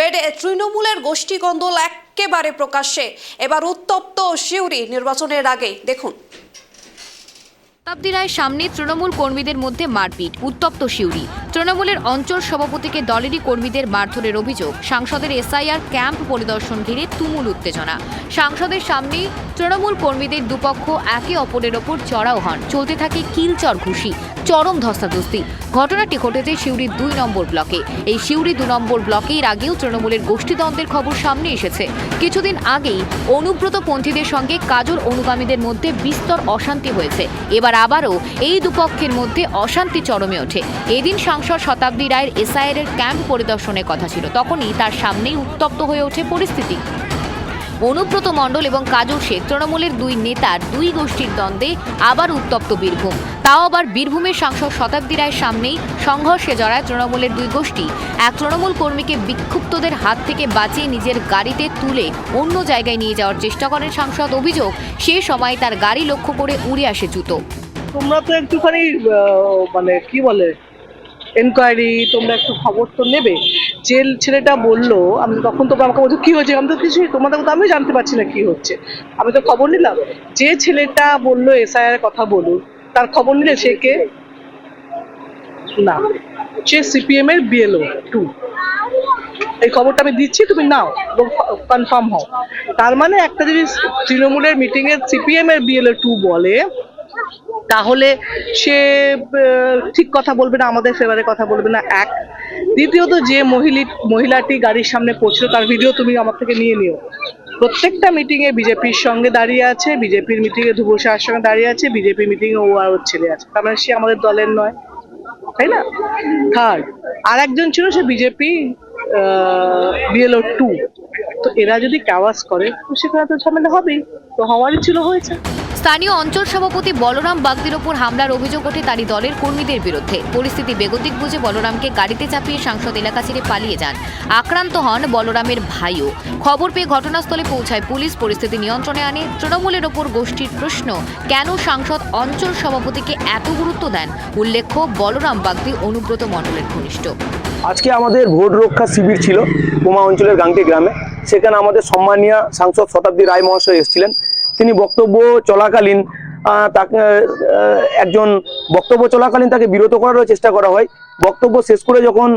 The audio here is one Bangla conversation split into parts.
ফেডে তৃণমূলের গোষ্ঠী কন্দল একেবারে প্রকাশ্যে। এবার উত্তপ্ত শিউরি নির্বাচনের আগে দেখুন। শতাব্দী রায়ের সামনে তৃণমূল কর্মীদের মধ্যে মারপিট, উত্তপ্ত শিউরি তৃণমূলের অঞ্চল সভাপতিকে দলেরই কর্মীদের মারধরের অভিযোগ। সাংসদের এসআইআর ক্যাম্প পরিদর্শন ঘিরে তুমুল উত্তেজনা। সাংসদের সামনেই তৃণমূল কর্মীদের দুপক্ষ একে অপরের ওপর চড়াও হন। চলতে থাকে কিলচর ঘুষি, চরম ধস্তাধস্তি। ঘটনাটি ঘটেছে সিউড়ির দুই নম্বর ব্লকে। এই সিউড়ি দু নম্বর ব্লকের আগেও তৃণমূলের গোষ্ঠীদ্বন্দ্বের খবর সামনে এসেছে। কিছুদিন আগেই অনুব্রত পন্থীদের সঙ্গে কাজল অনুগামীদের মধ্যে বিস্তর অশান্তি হয়েছে। এবার আবারও এই দুপক্ষের মধ্যে অশান্তি চরমে ওঠে। এদিন সাংসদ শতাব্দী রায়ের এসআইআর এর ক্যাম্প পরিদর্শনের কথা ছিল। তখনই তার সামনেই উত্তপ্ত হয়ে ওঠে পরিস্থিতি। অনুব্রত মণ্ডল এবং কাজল শেখ তৃণমূলের দুই নেতার দুই গোষ্ঠীর দ্বন্দ্বে আবার উত্তপ্ত বীরভূম। তাও আবার বীরভূমের সাংসদ শতাব্দী রায়ের সামনেই সংঘর্ষে জড়ায় তৃণমূলের দুই গোষ্ঠী। এক তৃণমূল কর্মীকে বিক্ষুব্ধদের হাত থেকে বাঁচিয়ে নিজের গাড়িতে তুলে অন্য জায়গায় নিয়ে যাওয়ার চেষ্টা করেন সাংসদ অভিযোগ। সে সময় তার গাড়ি লক্ষ্য করে উড়ে আসে জুতো। তোমরা তো একটুখানি মানে কি বলে এনকোয়ারি তোমরা একটু খবর তো নেবে। যে ছেলেটা বলল, আমি তখন তোমরা আমাকে বলছো, কি হয়েছে? আমি তো কিছুই, তোমাদের কথা আমি জানতে পারছি না কি হচ্ছে। আমি তো খবর নিলাম। যে ছেলেটা বলল এসআইআর কথা বলুন, তার খবর নিলে সে কে? না, সে সিপিএম এর বিএলও টু এই খবরটা আমি দিচ্ছি, তুমি নাও এবং কনফার্ম হও। তার মানে একটা যদি তৃণমূলের মিটিং এ সিপিএম এর বিএলও টু বলে তাহলে সে ঠিক কথা বলবে না, আমাদের ফেভারে কথা বলবে না। এক। দ্বিতীয়ত, যে মহিলি, মহিলাটি গাড়ির সামনে পৌঁছলো, তার ভিডিও তুমি আমার থেকে নিয়ে নিও। প্রত্যেকটা মিটিংয়ে বিজেপির সঙ্গে দাঁড়িয়ে আছে, বিজেপির মিটিংয়ে এ ধ্রুব শাহের সঙ্গে দাঁড়িয়ে আছে, বিজেপি মিটিংয়ে ও আর ওর ছেলে আছে। তার মানে সে আমাদের দলের নয়। তাই না? থার্ড আর একজন ছিল সে বিজেপি বিএলও টু তো এরা যদি ক্যাওয়াস করে, তো সেখানে তো ঝামেলা হবেই। তো হওয়ারই ছিল হয়েছে। স্থানীয় অঞ্চল সভাপতি বলরাম বাগদির ওপর হামলার অভিযোগ ওঠে তারই দলের কর্মীদের বিরুদ্ধে। পরিস্থিতি বেগতিক বুঝে বলরামকে গাড়িতে চাপিয়ে সাংসদ এলাকা ছেড়ে পালিয়ে যান। আক্রান্ত হন বলরামের ভাইও। খবর পেয়ে ঘটনাস্থলে পৌঁছায় পুলিশ। পরিস্থিতি নিয়ন্ত্রণে আনে। তৃণমূলের ওপর গোষ্ঠীর প্রশ্ন, কেন সাংসদ অঞ্চল সভাপতিকে এত গুরুত্ব দেন? উল্লেখ্য, বলরাম বাগদি অনুব্রত মণ্ডলের ঘনিষ্ঠ। আজকে আমাদের ভোট রক্ষা শিবির ছিল বোমা অঞ্চলের গাংটি গ্রামে। সেখানে আমাদের সম্মানীয় সাংসদ শতাব্দী রায় মহাশয় এসেছিলেন। তিনি বক্তব্য চলাকালীন তাকে একজন বক্তব্য চলাকালীন তাকে বিরত করারও চেষ্টা করা হয়। বক্তব্য শেষ করে যখন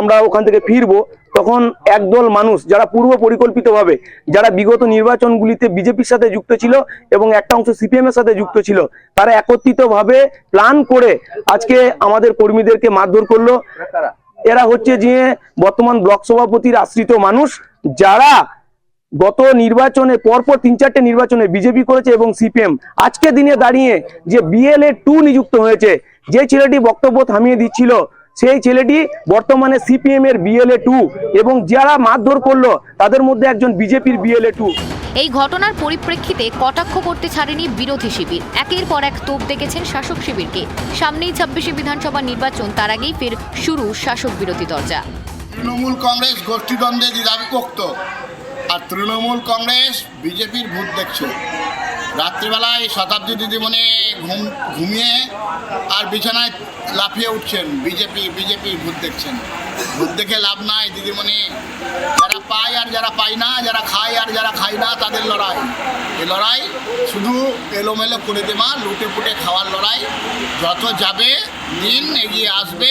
আমরা ওখান থেকে ফিরবো, তখন একদল মানুষ যারা পূর্ব পরিকল্পিতভাবে, যারা বিগত নির্বাচনগুলিতে বিজেপির সাথে যুক্ত ছিল এবং একটা অংশ সিপিএম এর সাথে যুক্ত ছিল, তারা একত্রিতভাবে প্ল্যান করে আজকে আমাদের কর্মীদেরকে মারধর করল। এরা হচ্ছে যে বর্তমান ব্লক সভাপতির আশ্রিত মানুষ, যারা গত নির্বাচনে পরপর তিন চারটে নির্বাচনে বিজেপি করেছে এবং সিপিএম। আজকে দিনে দাঁড়িয়ে যে বিএলএ টু নিযুক্ত হয়েছে যে ছেলেটি বক্তব্য থামিয়ে দিচ্ছিল সেই ছেলেটি বর্তমানে সিপিএম এর বিএলএ টু এবং যারা মারধর করল তাদের মধ্যে একজন বিজেপির বিএলএ টু এই ঘটনার পরিপ্রেক্ষিতে কটাক্ষ করতে ছাড়েনি বিরোধী শিবির। একের পর এক তোপ দেখেছেন শাসক শিবিরকে। সামনেই ছাব্বিশে বিধানসভা নির্বাচন তার আগেই ফের শুরু শাসক বিরোধী দরজা। তৃণমূল কংগ্রেস গোষ্ঠীদ্বন্দ্বে দ্বিধাবিভক্ত আর তৃণমূল কংগ্রেস, বিজেপির ভূত দেখছে। রাত্রিবেলায় শতাব্দী দিদিমণি ঘুম, ঘুমিয়ে আর বিছানায় লাফিয়ে উঠছেন। বিজেপি বিজেপি ভূত দেখছেন। ভূত দেখে লাভ নাই দিদিমণি। যারা পায় আর যারা পায় না, যারা খায় আর যারা খায় না, তাদের লড়াই। এই লড়াই শুধু এলোমেলো করে দেওয়া লুটে পুটে খাওয়ার লড়াই। যত যাবে, দিন এগিয়ে আসবে,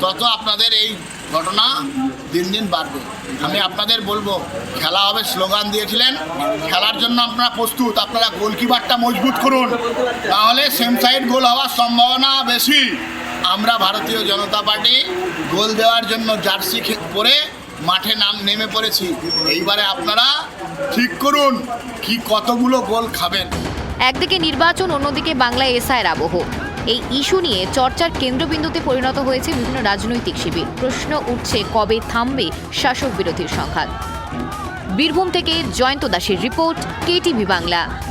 তত আপনাদের এই ঘটনা দিন দিন বাড়বে। আমি আপনাদের বলব, খেলা হবে স্লোগান দিয়েছিলেন। খেলার জন্য আপনারা প্রস্তুত, আপনারা গোলকিপারটা মজবুত করুন। তাহলে সেম সাইড গোল হওয়ার সম্ভাবনা বেশি। আমরা ভারতীয় জনতা পার্টি গোল দেওয়ার জন্য জার্সি পরে মাঠে নাম নেমে পড়েছি। এইবারে আপনারা ঠিক করুন কি কতগুলো গোল খাবেন। একদিকে নির্বাচন, অন্যদিকে বাংলায় এসআইয়ের আবহ। এই ইস্যু নিয়ে চর্চার কেন্দ্রবিন্দুতে পরিণত হয়েছে বিভিন্ন রাজনৈতিক শিবির। প্রশ্ন উঠছে কবে থামবে শাসক বিরোধীর সংঘাত। বীরভূম থেকে জয়ন্ত দাসের রিপোর্ট, কেটিভি বাংলা।